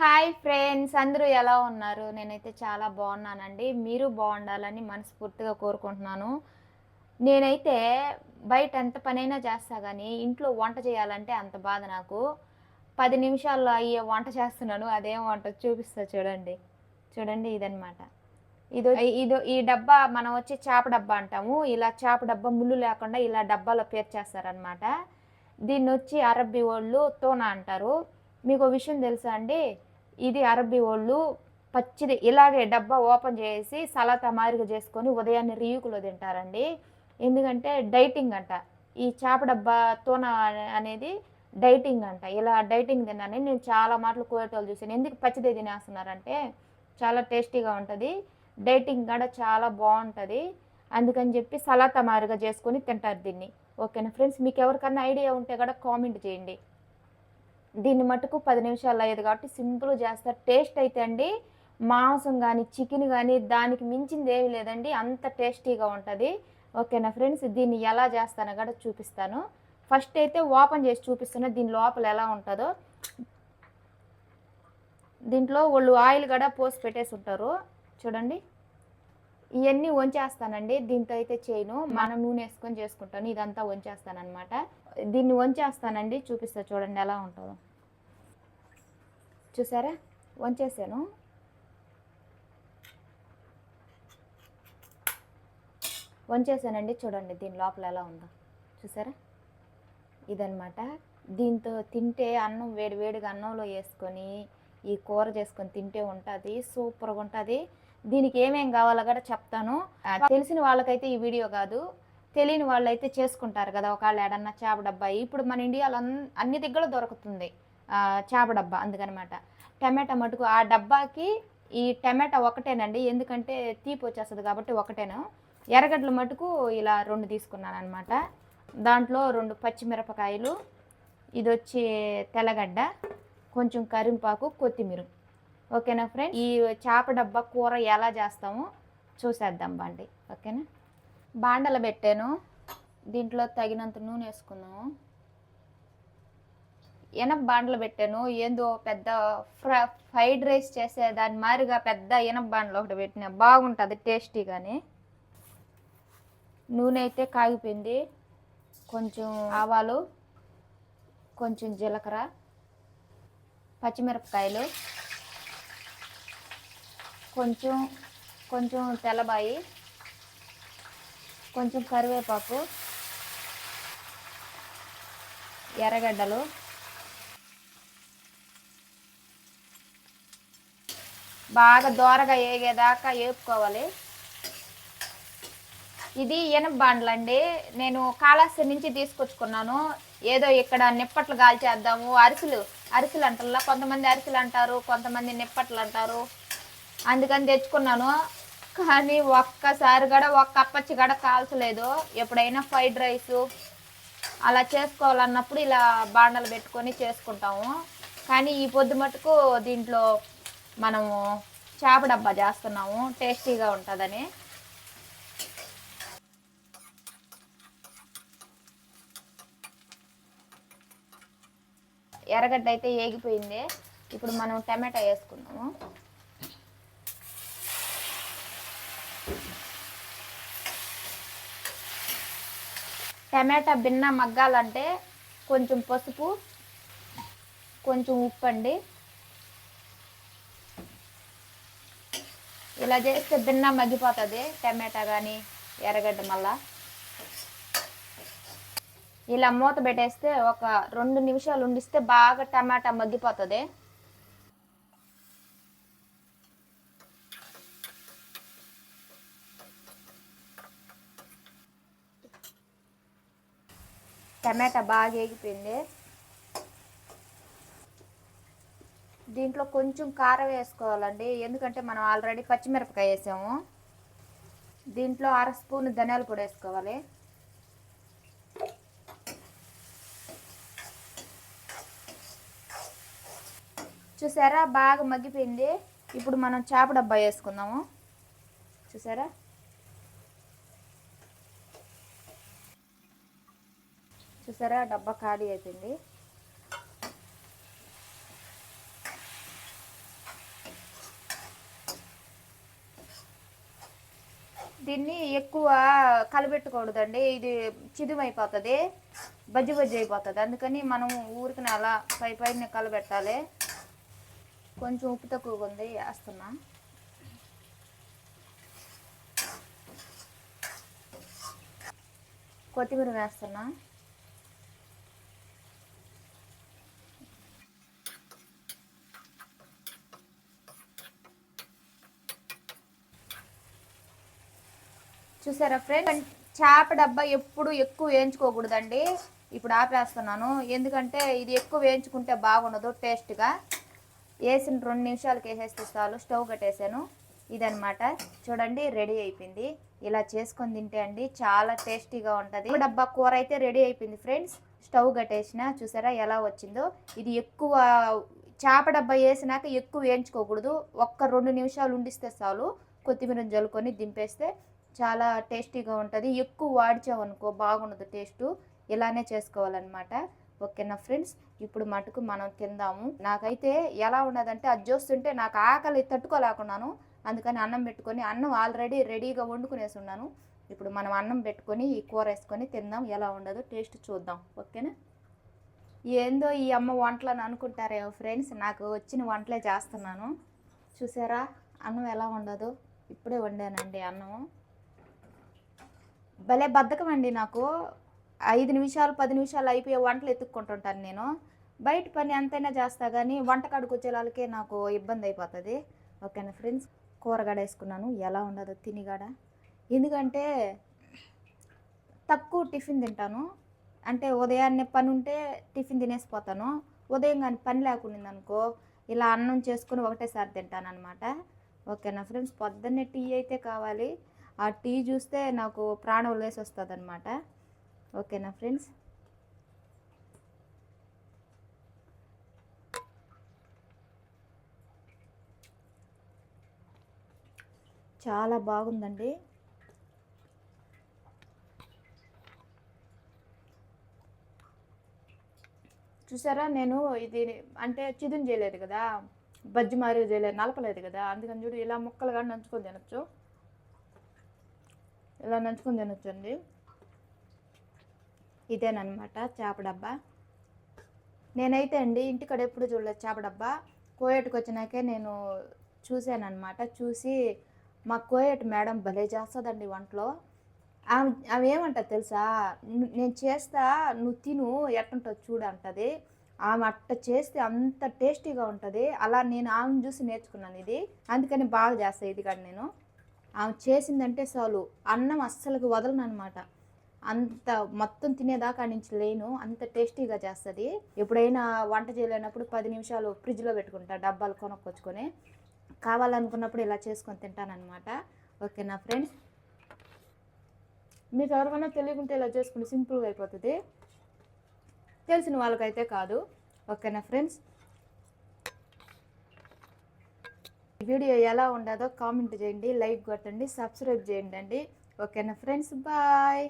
Hi friends అందరూ ఎలా ఉన్నారు? నేనైతే చాలా బాగున్నానండి. మీరు బాగుండాలని మనస్ఫూర్తిగా కోరుకుంటున్నాను. నేనైతే బయట ఎంత పనైనా చేస్తా కానీ ఇంట్లో వంట చేయాలంటే అంత బాధ నాకు. పది నిమిషాల్లో అయ్యే వంట చేస్తున్నాను అదేం వంట చూపిస్తా చూడండి. చూడండి ఇదనమాట ఇది ఇది ఈ డబ్బా మనం వచ్చి చేప డబ్బా అంటాము. ఇలా చేప డబ్బా ముళ్ళు లేకుండా ఇలా డబ్బాలో పేర్చేస్తారనమాట దీన్ని వచ్చి అరబ్బీ వాళ్ళు తోన అంటారు. మీకు ఒక విషయం తెలుసా అండి? ఇది అరబ్బీ వాళ్ళు పచ్చిది ఇలాగే డబ్బా ఓపెన్ చేసి సలాతా మారిగా చేసుకొని ఉదయాన్నే రీయుకులో తింటారండి. ఎందుకంటే డైటింగ్ అంట. ఈ చేప డబ్బా తోన అనేది డైటింగ్ అంట. ఇలా డైటింగ్ తిన్నానని నేను చాలా మాటలు కోయటోళ్ళు చూసాను ఎందుకు పచ్చిదే తినేస్తున్నారంటే చాలా టేస్టీగా ఉంటుంది. డైటింగ్ కూడా చాలా బాగుంటుంది. అందుకని చెప్పి సలాతా మారిగా చేసుకొని తింటారు దీన్ని. ఓకేనా ఫ్రెండ్స్? మీకు ఎవరికన్నా ఐడియా ఉంటే కూడా కామెంట్ చేయండి. దీన్ని మటుకు పది నిమిషాలు అయ్యేది కాబట్టి సింపుల్ చేస్తారు టేస్ట్ అయితే అండి మాంసం కానీ చికెన్ కానీ దానికి మించింది ఏమీ లేదండి. అంత టేస్టీగా ఉంటుంది. ఓకేనా ఫ్రెండ్స్? దీన్ని ఎలా చేస్తానో కూడా చూపిస్తాను. ఫస్ట్ అయితే ఓపెన్ చేసి చూపిస్తున్నా దీని లోపల ఎలా ఉంటుందో. దీంట్లో వాళ్ళు ఆయిల్ కూడా పోసి పెట్టేసి ఉంటారు. చూడండి. ఇవన్నీ వంచేస్తానండి. దీంతో అయితే చేయను. మనం నూనె వేసుకొని చేసుకుంటాను. ఇదంతా వంచేస్తాను అనమాట దీన్ని వంచేస్తానండి. చూపిస్తా చూడండి ఎలా ఉంటుందో. చూసారా? వంచేసాను. వంచేసానండి. చూడండి దీని లోపల ఎలా ఉందో. చూసారా? ఇదనమాట దీంతో తింటే అన్నం వేడి వేడిగా అన్నంలో వేసుకొని ఈ కూర చేసుకొని తింటే ఉంటుంది. సూపర్గా ఉంటుంది. దీనికి ఏమేం కావాలో కూడా చెప్తాను. తెలిసిన వాళ్ళకైతే ఈ వీడియో కాదు. తెలియని వాళ్ళు అయితే చేసుకుంటారు కదా ఒకవేళ ఏడన్నా చేప డబ్బా. ఇప్పుడు మన ఇండియాలో అన్ని దగ్గర దొరుకుతుంది చేప డబ్బా అందుకనమాట. టమాటా మటుకు ఆ డబ్బాకి ఈ టమాటా ఒకటేనండి ఎందుకంటే తీపి వచ్చేస్తుంది కాబట్టి ఒకటేను. ఎర్రగడ్డల మటుకు ఇలా రెండు తీసుకున్నాను అనమాట దాంట్లో రెండు పచ్చిమిరపకాయలు ఇది వచ్చి తెల్లగడ్డ కొంచెం కరింపాకు కొత్తిమీర. ఓకేనా ఫ్రెండ్ ఈ చేప డబ్బా కూర ఎలా చేస్తామో చూసేద్దాం బండి. ఓకేనా? బాండలు పెట్టాను. దీంట్లో తగినంత నూనె వేసుకున్నాము. ఎనప బాండలు పెట్టాను. ఏందో పెద్ద ఫ్ర ఫ్రైడ్ రైస్ చేసే దాని మాదిరిగా పెద్ద ఎనప బాండలు ఒకటి పెట్టిన. బాగుంటుంది టేస్టీగానే నూనె అయితే కాగిపోయింది. కొంచెం ఆవాలు కొంచెం జీలకర్ర పచ్చిమిరపకాయలు కొంచెం కొంచెం తెల్లబాయి కొంచెం కరివేపాకు ఎర్రగడ్డలు బాగా దోరగా ఏగేదాకా వేపుకోవాలి ఇది ఎనప బాండ్లు అండి నేను కాళహస్తి నుంచి తీసుకొచ్చుకున్నాను. ఏదో ఇక్కడ నిప్పట్లు కాల్చేద్దాము అరిసెలు అరిసెలు అంటారా కొంతమంది అరిసెలు అంటారు కొంతమంది నిప్పట్లు అంటారు అందుకని తెచ్చుకున్నాను. కానీ ఒక్కసారి కూడా ఒక్క అప్పచ్చి కూడా కాల్చలేదు. ఎప్పుడైనా ఫ్రైడ్ రైస్ అలా చేసుకోవాలన్నప్పుడు ఇలా బాండలు పెట్టుకొని చేసుకుంటాము. కానీ ఈ పొద్దు మటుకు దీంట్లో మనము చేప డబ్బా చేస్తున్నాము. టేస్టీగా ఉంటుందని. ఎర్రగడ్డ అయితే ఏగిపోయింది. ఇప్పుడు మనం టమాటా వేసుకున్నాము టమాటా భిన్న మగ్గాలంటే కొంచెం పసుపు కొంచెం ఉప్పు అండి ఇలా చేస్తే భిన్న మగ్గిపోతుంది టమాటా కానీ ఎర్రగడ్డ మళ్ళా. ఇలా మూత పెట్టేస్తే ఒక రెండు నిమిషాలు ఉండిస్తే బాగా టమాటా మగ్గిపోతుంది. టమాటా బాగా వేగిపోయింది దీంట్లో కొంచెం కారం వేసుకోవాలండి. ఎందుకంటే మనం ఆల్రెడీ పచ్చిమిరపకాయ వేసాము. దీంట్లో అర స్పూన్ ధనియాల పొడి వేసుకోవాలి. చూసారా? బాగా మగ్గిపోయింది. ఇప్పుడు మనం చేప డబ్బా వేసుకుందాము. చూసారా? చూసారా? డబ్బా ఖాళీ అయిపోయింది. దీన్ని ఎక్కువ కలబెట్టకూడదండి ఇది చిదుమైపోతుంది. బజ్జి బజ్జి అయిపోతుంది. అందుకని మనం ఊరికి అలా పై పైన కలబెట్టాలి. కొంచెం ఉప్పు తక్కువగా ఉంది. వేస్తున్నా. కొత్తిమీర వేస్తున్నా. చూసారా ఫ్రెండ్ చేప డబ్బా ఎప్పుడు ఎక్కువ వేయించుకోకూడదండి. ఇప్పుడు ఆపేస్తున్నాను. ఎందుకంటే ఇది ఎక్కువ వేయించుకుంటే బాగుండదు టేస్ట్గా వేసిన రెండు నిమిషాలకి వేసేస్తే చాలు. స్టవ్ కట్టేసాను ఇదనమాట చూడండి రెడీ అయిపోయింది. ఇలా చేసుకొని తింటే అండి చాలా టేస్టీగా ఉంటుంది. డబ్బా కూర అయితే రెడీ అయిపోయింది ఫ్రెండ్స్ స్టవ్ కట్టేసిన. చూసారా ఎలా వచ్చిందో? ఇది ఎక్కువ చేప డబ్బా వేసినాక ఎక్కువ వేయించుకోకూడదు. ఒక్క రెండు నిమిషాలు ఉండిస్తే చాలు. కొత్తిమీర జల్లుకొని దింపేస్తే చాలా టేస్టీగా ఉంటుంది. ఎక్కువ వాడిచామనుకో బాగుండదు టేస్ట్. ఇలానే చేసుకోవాలన్నమాట. ఓకేనా ఫ్రెండ్స్? ఇప్పుడు మటుకు మనం తిందాము. నాకైతే ఎలా ఉన్నదంటే అది చూస్తుంటే నాకు ఆకలి తట్టుకోలేకున్నాను. అందుకని అన్నం పెట్టుకొని అన్నం ఆల్రెడీ రెడీగా వండుకునేసి ఉన్నాను. ఇప్పుడు మనం అన్నం పెట్టుకొని ఈ కూర వేసుకొని తిందాం. ఎలా ఉండదో టేస్ట్ చూద్దాం. ఓకేనా? ఏందో ఈ అమ్మ వంటలు అని అనుకుంటారేమో ఫ్రెండ్స్. నాకు వచ్చిన వంటలే చేస్తున్నాను. చూసారా? అన్నం ఎలా ఉండదు? ఇప్పుడే వండానండి అన్నము భలే బద్ధకం అండి నాకు. ఐదు నిమిషాలు పది నిమిషాలు అయిపోయే వంటలు ఎత్తుక్కుంటుంటాను నేను. బయట పని ఎంతైనా చేస్తా కానీ వంటకాడికి వచ్చే వాళ్ళకే నాకు ఇబ్బంది అయిపోతుంది. ఓకేనా ఫ్రెండ్స్? కూరగాడ వేసుకున్నాను. ఎలా ఉండదు తినిగాడ. ఎందుకంటే తక్కువ టిఫిన్ తింటాను. అంటే ఉదయాన్నే పని ఉంటే టిఫిన్ తినేసిపోతాను. ఉదయం కానీ పని లేకుండా అనుకో ఇలా అన్నం చేసుకుని ఒకటేసారి తింటాను అనమాట ఓకేనా ఫ్రెండ్స్? పొద్దున్నే టీ అయితే కావాలి. ఆ టీ చూస్తే నాకు ప్రాణం వదిలేసి వస్తుంది అనమాట ఓకేనా ఫ్రెండ్స్? చాలా బాగుందండి. చూసారా నేను ఇది అంటే చిదును చేయలేదు కదా? బజ్జి మారి చేయలేదు నలపలేదు కదా? అందుకని చూడు ఇలా ముక్కలుగా నంచుకొని తినొచ్చు. ఇలా నంచుకుని తినొచ్చండి. ఇదేనమాట చేప డబ్బా. నేనైతే అండి ఇంటికాడ ఎప్పుడు చూడలేదు చేప డబ్బా. కోయేటికి వచ్చినాకే నేను చూశానమాట చూసి మా కోయేటి మేడం భలే చేస్తుందండి వంటలో. ఆమె ఆమె ఏమంటుంది తెలుసా? నేను చేస్తా నువ్వు తిను ఎట్టుంటుంది చూడు అంటది. ఆమె అట్ట చేస్తే అంత టేస్టీగా ఉంటుంది. అలా నేను ఆమెను చూసి నేర్చుకున్నాను ఇది. అందుకని బాగా చేస్తాను ఇది కానీ నేను. ఆమె చేసిందంటే చాలు అన్నం అస్సలకి వదలను అనమాట అంత మొత్తం తినేదాకా నుంచి లేను అంత టేస్టీగా చేస్తుంది. ఎప్పుడైనా వంట చేయలేనప్పుడు పది నిమిషాలు ఫ్రిడ్జ్లో పెట్టుకుంటా డబ్బాలు కొనుక్కొచ్చుకొని. కావాలనుకున్నప్పుడు ఇలా చేసుకొని తింటానన్నమాట. ఓకేనా ఫ్రెండ్స్? మీకు ఎవరికైనా తెలియకుంటే ఇలా చేసుకుని సింపుల్గా అయిపోతుంది. తెలిసిన వాళ్ళకైతే కాదు. ఓకేనా ఫ్రెండ్స్? వీడియో ఎలా ఉండదో కామెంట్ చేయండి లైక్ కొట్టండి సబ్స్క్రైబ్ చేయండి అండి ఓకేనా ఫ్రెండ్స్? బాయ్!